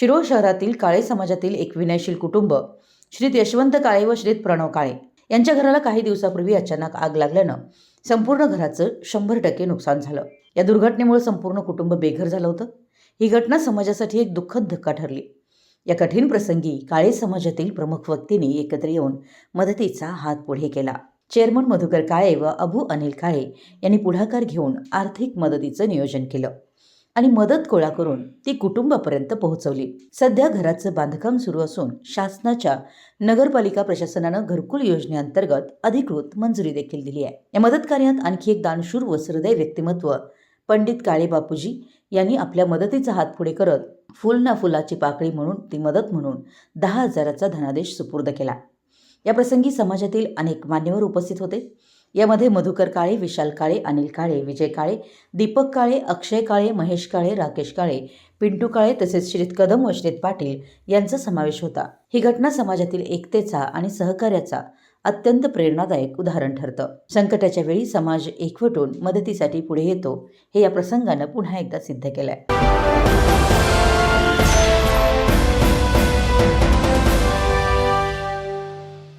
शिरोळ शहरातील काळे समाजातील एक विनयशील कुटुंब श्रीत यशवंत काळे व श्रीत प्रणव काळे. यांच्या घराला काही दिवसापूर्वी अचानक आग लागल्यानं संपूर्ण घराचं शंभर टक्के नुकसान झालं. या दुर्घटनेमुळे संपूर्ण कुटुंब बेघर झालं होतं. ही घटना समाजासाठी एक दुःखद धक्का ठरली. या कठीण प्रसंगी काळे समाजातील प्रमुख व्यक्तींनी एकत्र येऊन मदतीचा हात पुढे केला. चेअरमन मधुकर काळे व अबू अनिल काळे यांनी पुढाकार घेऊन आर्थिक मदतीचं नियोजन केलं. आणि मदत गोळा करून ती कुटुंबापर्यंत पोहोचवली. सध्या घराचं बांधकाम सुरू असून शासनाच्या नगरपालिका प्रशासनानं घरकुल योजनेअंतर्गत अधिकृत मंजुरी देखील दिली आहे. या मदत कार्यात आणखी एक दानशूर व सहृदय व्यक्तिमत्व पंडित काळे बापूजी यांनी आपल्या मदतीचा हात पुढे करत फुल ना फुलाची पाकळी म्हणून ती मदत म्हणून दहा हजाराचा धनादेश सुपूर्द केला. या प्रसंगी समाजातील अनेक मान्यवर उपस्थित होते. यामध्ये मधुकर काळे विशाल काळे अनिल काळे विजय काळे दीपक काळे अक्षय काळे महेश काळे राकेश काळे पिंटू काळे तसेच श्रीत कदम व श्रीत पाटील यांचा समावेश होता. ही घटना समाजातील एकतेचा आणि सहकार्याचा अत्यंत प्रेरणादायक उदाहरण ठरतं. संकटाच्या वेळी समाज एकवटून मदतीसाठी पुढे येतो हे या प्रसंगानं पुन्हा एकदा सिद्ध केलंय.